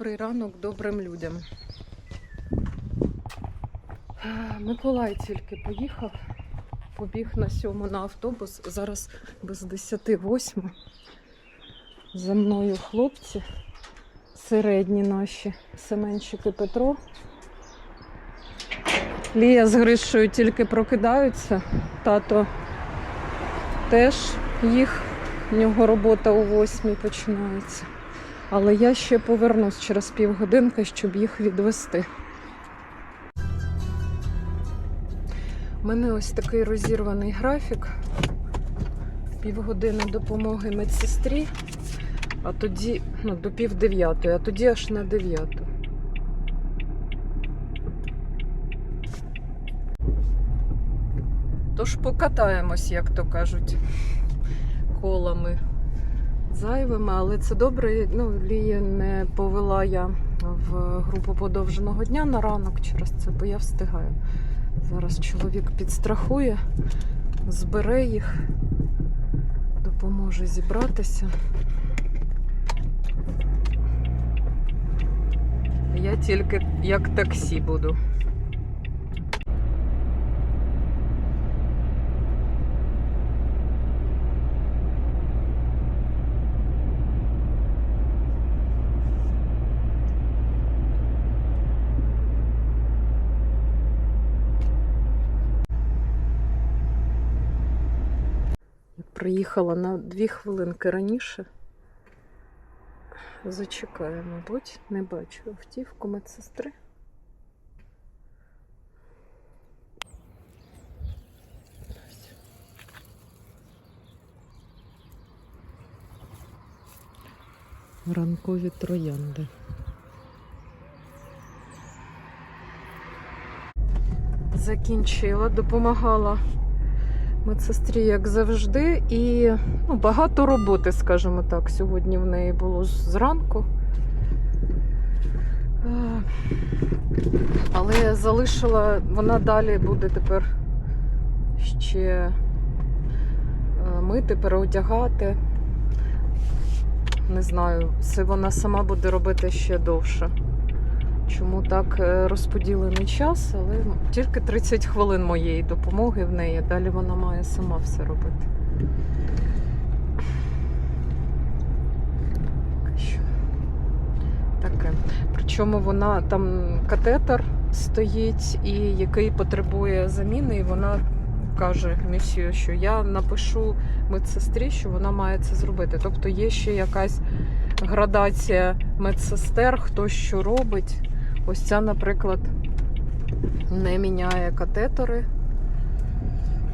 Добрий ранок добрим людям. Миколай тільки поїхав, побіг на сьому на автобус. Зараз без 10 восьми. За мною хлопці, середні наші Семенчик і Петро. Лія з Гришою тільки прокидаються. Тато теж їх. У нього робота о восьмій починається. Але я ще повернусь через півгодинки, щоб їх відвести. У мене ось такий розірваний графік. Півгодини допомоги медсестрі, а тоді ну, до пів дев'ятої, а тоді аж на дев'яту. Тож покатаємось, як то кажуть, колами зайвими, але це добре. Ну, Лію не повела я в групу подовженого дня на ранок через це, бо я встигаю. Зараз чоловік підстрахує, збере їх, допоможе зібратися. Я тільки як таксі буду. Я приїхала на дві хвилинки раніше. Зачекаю, мабуть, не бачу автівку медсестри. Ранкові троянди. Закінчила, допомагала медсестрі, як завжди, і ну, багато роботи, скажімо так, сьогодні в неї було зранку. Е, Але залишила, вона далі буде тепер ще е, мити, переодягати. Не знаю, це вона сама буде робити ще довше. Чому так е, розподілений час, але тільки 30 хвилин моєї допомоги в неї. Далі вона має сама все робити. Таке. Причому вона там катетер стоїть, і який потребує заміни, і вона каже місію, що я напишу медсестрі, що вона має це зробити. Тобто є ще якась градація медсестер, хто що робить. Ось ця, наприклад, не міняє катетери.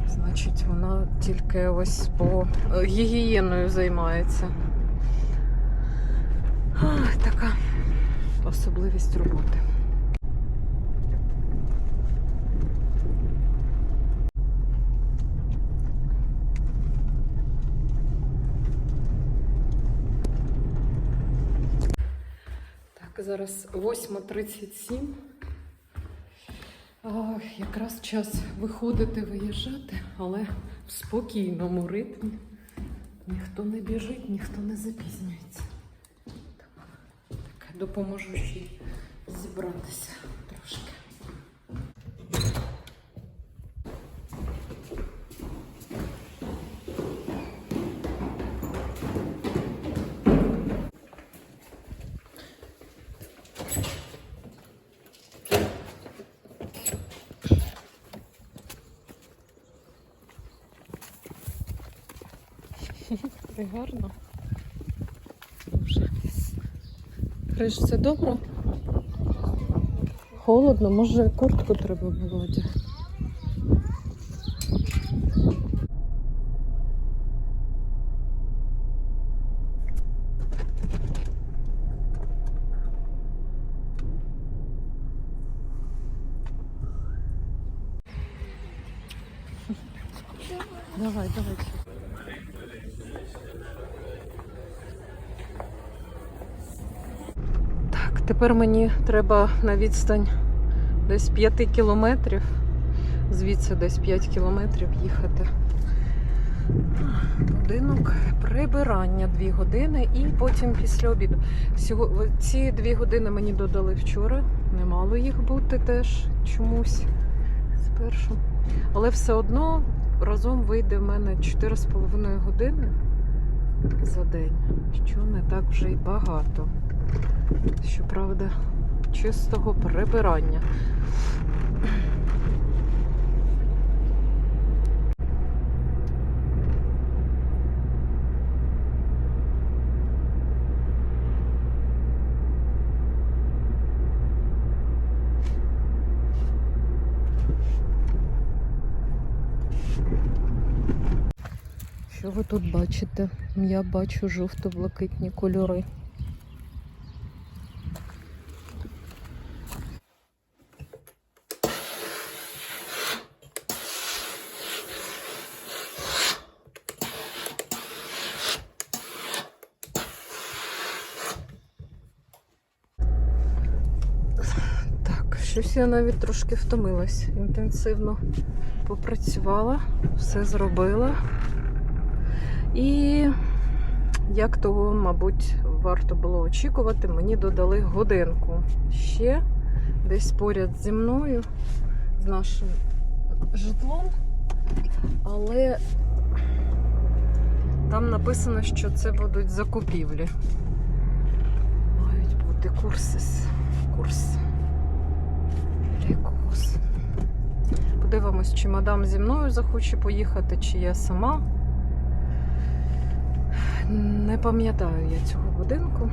Значить, вона тільки ось по е, гігієною займається. Ах, така особливість роботи. Так, зараз 8.37. Якраз час виходити, виїжджати, але в спокійному ритмі. Ніхто не біжить, ніхто не запізнюється. Так, допоможу ще зібратися Це гарно. Дуже. Криш, це добре? Холодно, може куртку треба було одягти. Давай, давай. Тепер мені треба на відстань десь 5 кілометрів. Звідси десь 5 кілометрів їхати Будинок прибирання 2 години і потім після обіду. Ці 2 години мені додали вчора. Не мало їх бути теж чомусь спершу. Але все одно разом вийде в мене 4,5 години за день, що не так вже й багато. Щоправда, чистого прибирання. Що ви тут бачите? Я бачу жовто-блакитні кольори. Так, я навіть трошки втомилась. Інтенсивно попрацювала, все зробила. І як того, мабуть, варто було очікувати, мені додали годинку. Ще десь поряд зі мною, з нашим житлом. Але там написано, що це будуть закупівлі. Мають бути курси. з- Курс якогось. Подивимось, чи мадам зі мною захоче поїхати, чи я сама. Не пам'ятаю я цього будинку.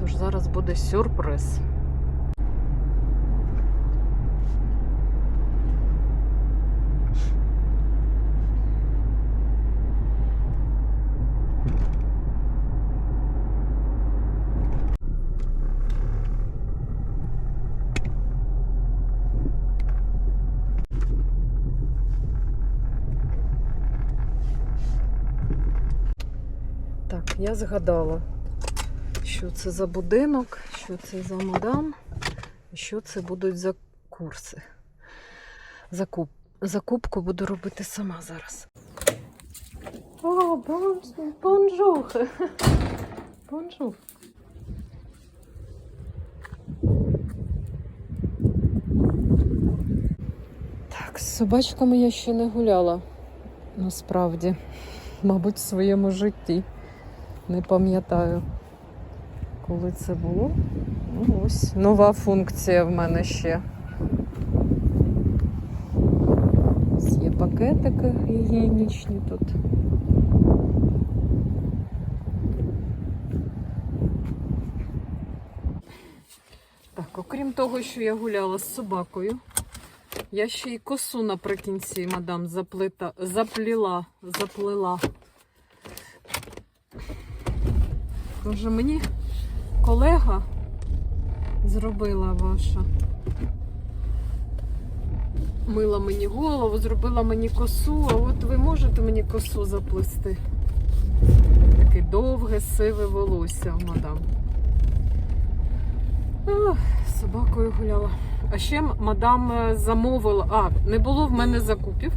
Тож зараз буде сюрприз. Так, я згадала, що це за будинок, що це за мадам, що це будуть за курси. Закуп... Закупку буду робити сама зараз. О, бон... бонжур! Бонжур! Так, з собачками я ще не гуляла, насправді. Мабуть, в своєму житті. Не пам'ятаю, коли це було. Ну, ось нова функція в мене ще. Ось Є пакетики гігієнічні тут. Так, окрім того, що я гуляла з собакою, я ще й косу наприкінці, мадам, заплита, запліла, заплела. Каже, мені колега зробила ваша. Мила мені голову, зробила мені косу, а от ви можете мені косу заплести? Таке довге, сиве волосся, мадам. Ох, собакою гуляла. А ще мадам е, замовила. А, не було в мене закупів,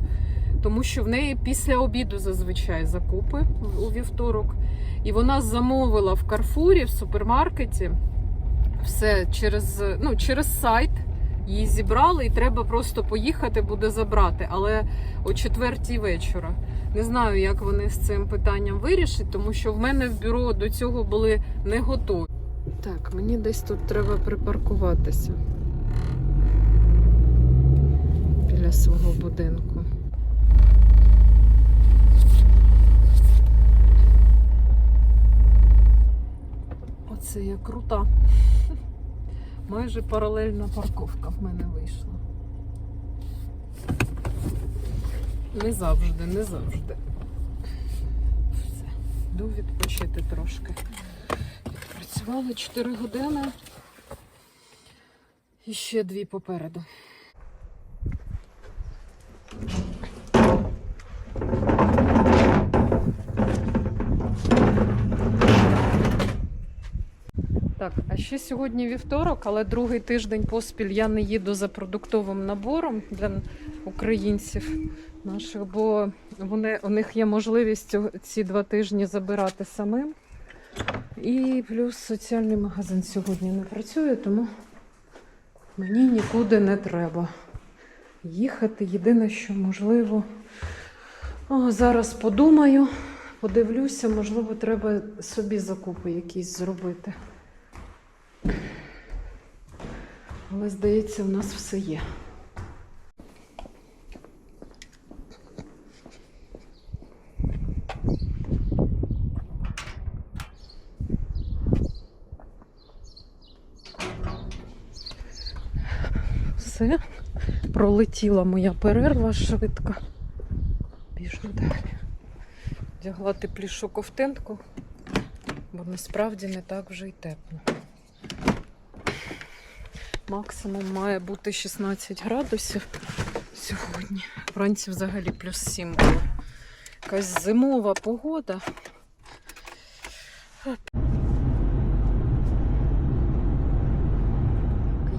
тому що в неї після обіду зазвичай закупи у вівторок. І вона замовила в Карфурі, в супермаркеті, все через, ну, через сайт. Її зібрали, і треба просто поїхати, буде забрати. Але о четвертій вечора. Не знаю, як вони з цим питанням вирішать, тому що в мене в бюро до цього були не готові. Так, мені десь тут треба припаркуватися біля свого будинку. Оце я крута. Майже паралельна парковка в мене вийшла. Не завжди, не завжди. Все, йду відпочити трошки. Працювала 4 години. І ще дві попереду. Так, а ще сьогодні вівторок, але другий тиждень поспіль я не їду за продуктовим набором для українців наших, бо вони, у них є можливість ці два тижні забирати самим. І плюс соціальний магазин сьогодні не працює, тому мені нікуди не треба їхати. Єдине, що можливо, о, зараз подумаю, подивлюся, можливо, треба собі закупи якісь зробити. Але здається, в нас все є. Все, пролетіла моя перерва швидко. Біжу далі. Вдягла теплішу ковтинку, бо насправді не так вже й тепло. Максимум має бути 16 градусів сьогодні. Вранці взагалі плюс 7 було. Якась зимова погода.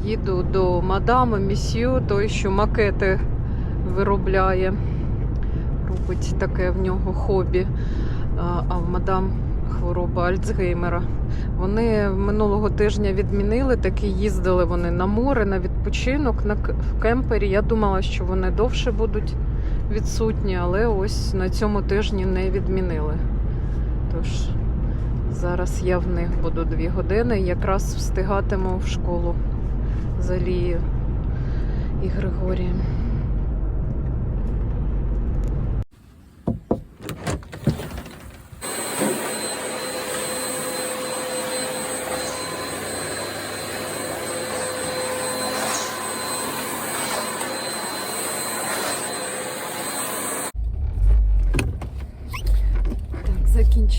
Їду до мадами Місью, той, що макети виробляє. Робить таке в нього хобі. А в мадам хвороба Альцгеймера. Вони минулого тижня відмінили, таки їздили вони на море, на відпочинок, на в кемпері. Я думала, що вони довше будуть відсутні, але ось на цьому тижні не відмінили. Тож зараз я в них буду дві години, якраз встигатиму в школу з і Григорієм.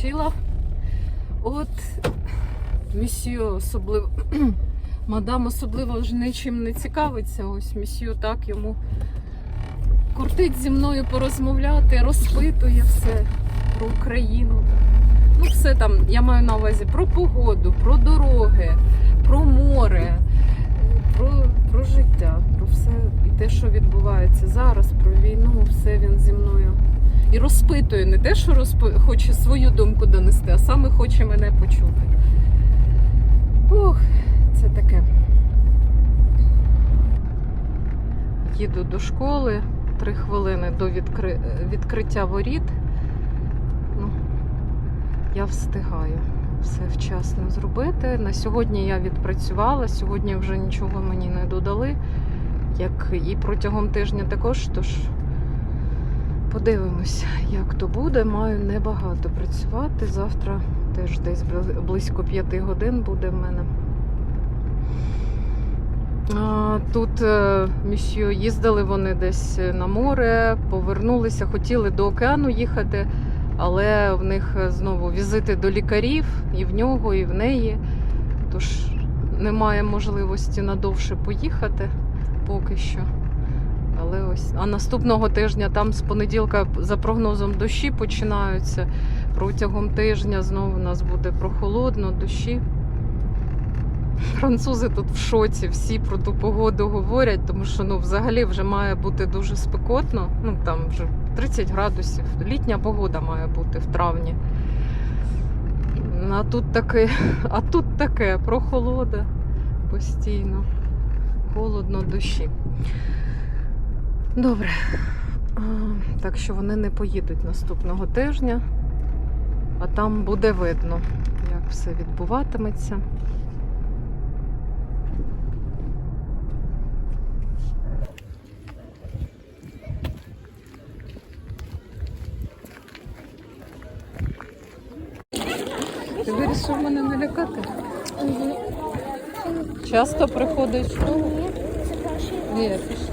Закінчила. От місію особливо. Мадам особливо вже нічим не цікавиться. Ось місію так йому кортить зі мною порозмовляти, розпитує все про Україну. Ну, все там, я маю на увазі про погоду, про дороги, про море, про, про життя, про все і те, що відбувається зараз, про війну, все він зі мною. І розпитує не те, що розпи... хоче свою думку донести, а саме хоче мене почути. Ух, це таке. Їду до школи, три хвилини до відкри... відкриття воріт. Ну, я встигаю все вчасно зробити. На сьогодні я відпрацювала, сьогодні вже нічого мені не додали, як і протягом тижня також. Тож подивимось, як то буде. Маю небагато працювати. Завтра теж десь близько п'яти годин буде в мене. Тут е, місьо їздили вони десь на море, повернулися, хотіли до океану їхати, але в них е, знову візити до лікарів і в нього, і в неї. Тож немає можливості надовше поїхати поки що. Але ось, а наступного тижня там з понеділка за прогнозом дощі починаються. Протягом тижня знову у нас буде прохолодно, дощі. Французи тут в шоці, всі про ту погоду говорять, тому що ну, взагалі вже має бути дуже спекотно. Ну там вже 30 градусів. Літня погода має бути в травні. А тут таке, а тут таке прохолода постійно. Холодно, дощі. Добре. Так що вони не поїдуть наступного тижня, а там буде видно, як все відбуватиметься. Ти вирішив мене налякати? Часто приходиш? Ні, це перший раз.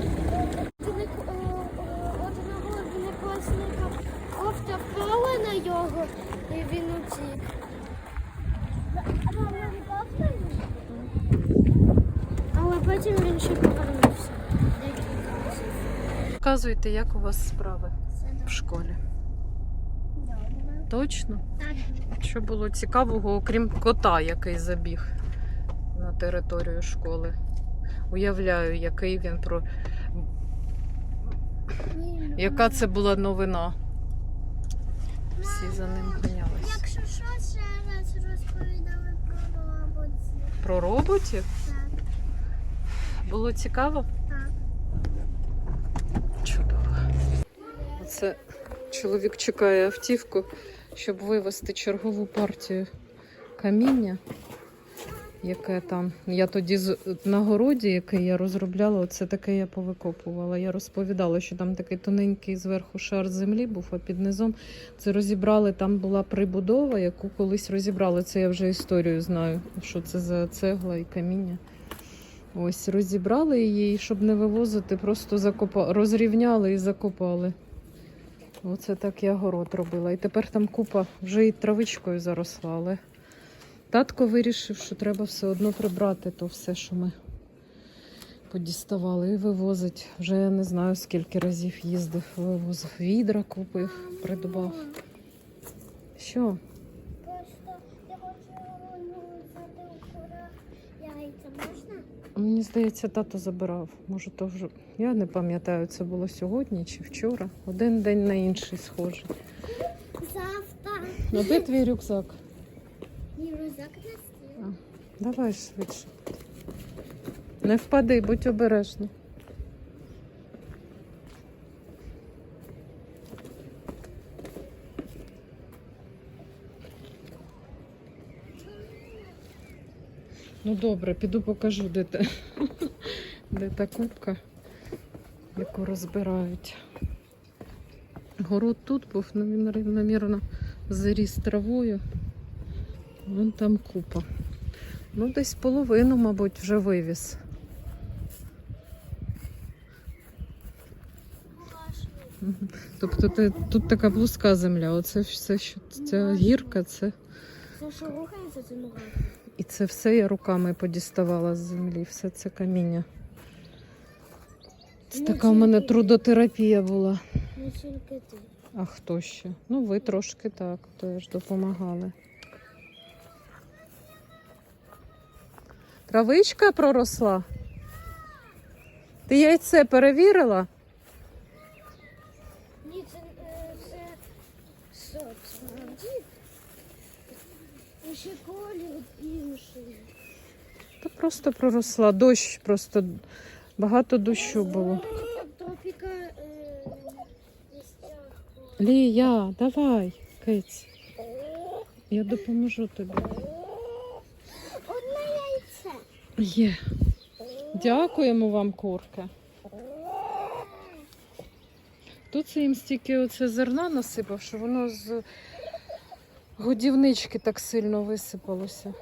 Показуйте, як у вас справи в школі. Точно? Що було цікавого, окрім кота, який забіг на територію школи. Уявляю, який він про Яка це була новина? Всі за ним ганялись. Якщо що, ще раз розповідали про роботів. Про роботів? Так, Було цікаво? Чудово. Це чоловік чекає автівку, щоб вивезти чергову партію каміння, яке там. Я тоді з на городі, який я розробляла, оце таке я повикопувала. Я розповідала, що там такий тоненький зверху шар землі був, а під низом це розібрали. Там була прибудова, яку колись розібрали. Це я вже історію знаю, що це за цегла і каміння. Ось розібрали її, і щоб не вивозити, просто закопа... розрівняли і закопали. Оце так я город робила. І тепер там купа вже і травичкою заросла, але татко вирішив, що треба все одно прибрати то все, що ми подіставали, і вивозить. Вже я не знаю, скільки разів їздив, вивозив. Відра купив, придбав. Що? Просто я хочу ну, взяти у кура яйця. Можна? Мені здається, тато забирав. Може, то вже я не пам'ятаю, це було сьогодні чи вчора. Один день на інший схожий. Завтра. Ну, де твій рюкзак? Рюкзак на стіл. Давай швидше. Не впади, будь обережний. Ну добре, піду покажу, де, та, де та кубка, яку розбирають. Город тут був, намірно, заріс травою. Вон там купа. Ну, десь половину, мабуть, вже вивіз. Тобто ти, тут така плоска земля. Оце все, що ця гірка, це. Це що рухається, це нога? І це все я руками подіставала з землі, все це каміння. Це Ну, така в мене трудотерапія була. Не тільки ти. А хто ще? Ну, ви трошки так, теж допомагали. Травичка проросла. Ти яйце перевірила? Ні, це, е, це ще інший. Та просто проросла. Дощ, просто багато дощу було. Лія, давай, киць. Я допоможу тобі. Одне яйце. Є. Дякуємо вам, курка. Тут це їм стільки оце зерна насипав, що воно з годівнички так сильно висипалося.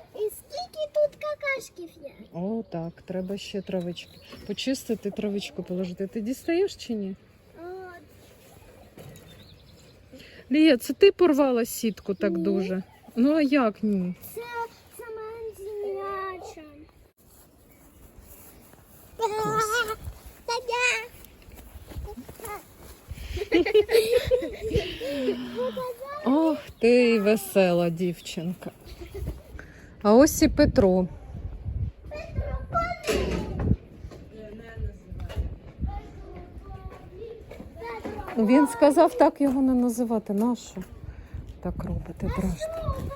Какашків є? О, так, треба ще травички. Почистити, травичку положити. Ти дістаєш чи ні? От. Лія, це ти порвала сітку так Ні. дуже? Ну а як ні? Це сама земляча. Ох ти весела дівчинка. А ось і Петро. Він сказав так його не називати. Нащо так робити дражно?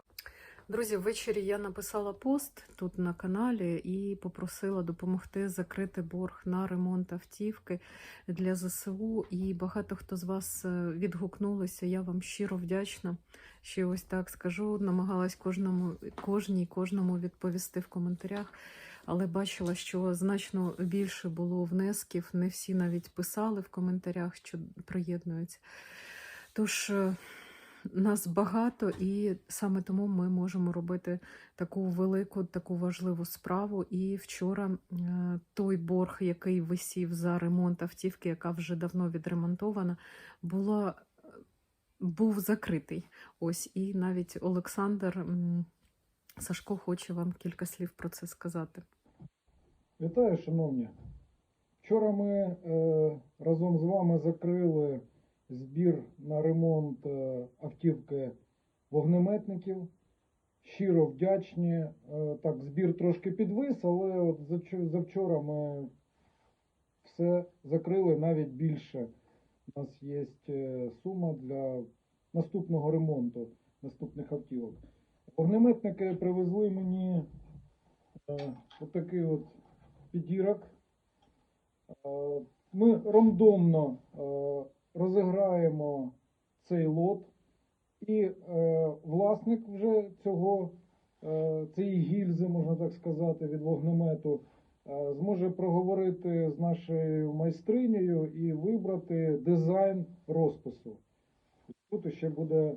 Друзі, ввечері я написала пост тут на каналі і попросила допомогти закрити борг на ремонт автівки для ЗСУ. І багато хто з вас е, відгукнулися. Я вам щиро вдячна. Ще ось так скажу. Намагалась кожному, кожній, кожному відповісти в коментарях, але бачила, що значно більше було внесків. Не всі навіть писали в коментарях, що приєднуються. Тож е, нас багато, і саме тому ми можемо робити таку велику, таку важливу справу. І вчора е, той борг, який висів за ремонт автівки, яка вже давно відремонтована, було, був закритий. Ось і навіть Олександр Сашко хоче вам кілька слів про це сказати. Вітаю, шановні. Вчора ми е, разом з вами закрили збір на ремонт е, автівки вогнеметників. Щиро вдячні. Е, так, збір трошки підвис, але от завчора ми все закрили навіть більше. У нас є е, сума для наступного ремонту наступних автівок. Вогнеметники привезли мені е, отакий от підірок. Е, Ми рандомно е, розіграємо цей лот, і власник вже цього, е, цієї гільзи, можна так сказати, від вогнемету, зможе проговорити з нашою майстринею і вибрати дизайн розпису. Тут ще буде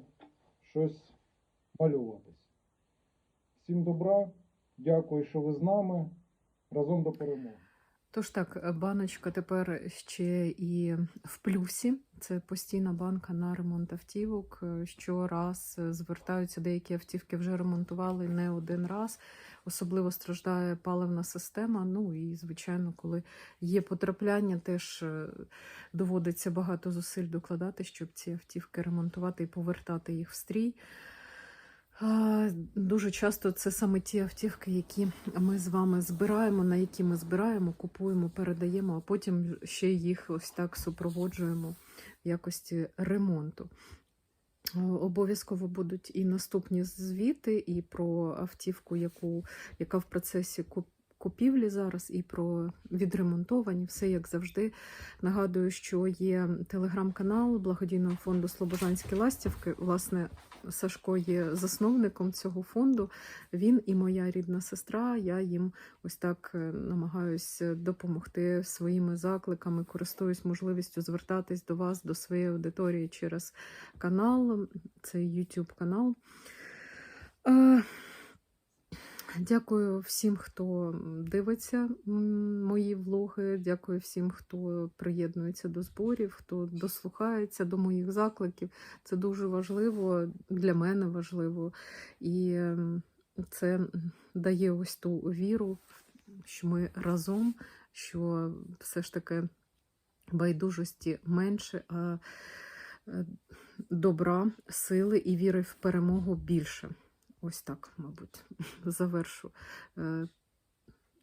щось малюватись. Всім добра, дякую, що ви з нами. Разом до перемоги. Тож так, баночка тепер ще і в плюсі. Це постійна банка на ремонт автівок. Щораз звертаються деякі автівки, вже ремонтували не один раз. Особливо страждає паливна система. Ну і, звичайно, коли є потрапляння, теж е, доводиться багато зусиль докладати, щоб ці автівки ремонтувати і повертати їх в стрій. Дуже часто це саме ті автівки, які ми з вами збираємо, на які ми збираємо, купуємо, передаємо, а потім ще їх ось так супроводжуємо в якості ремонту. Обов'язково будуть і наступні звіти, і про автівку, яку, яка в процесі куп- купівлі зараз, і про відремонтовані. Все як завжди. Нагадую, що є телеграм-канал благодійного фонду Слобожанські ластівки. Власне, Сашко є засновником цього фонду. Він і моя рідна сестра. Я їм ось так е, намагаюся допомогти своїми закликами, користуюсь можливістю звертатись до вас, до своєї аудиторії через канал, це YouTube канал. Дякую всім, хто дивиться мої влоги. Дякую всім, хто приєднується до зборів, хто дослухається до моїх закликів. Це дуже важливо для мене важливо. І це дає ось ту віру, що ми разом, що все ж таки байдужості менше, а е, добра, сили і віри в перемогу більше. Ось так, мабуть, завершу е,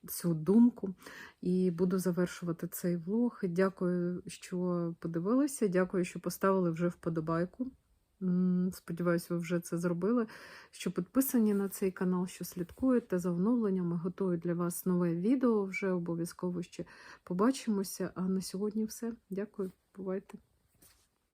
цю думку і буду завершувати цей влог. Дякую, що подивилися. Дякую, що поставили вже вподобайку. Сподіваюсь, ви вже це зробили. Що підписані на цей канал, що слідкуєте за оновленнями. Готую для вас нове відео. Вже обов'язково ще побачимося. А на сьогодні все. Дякую, бувайте.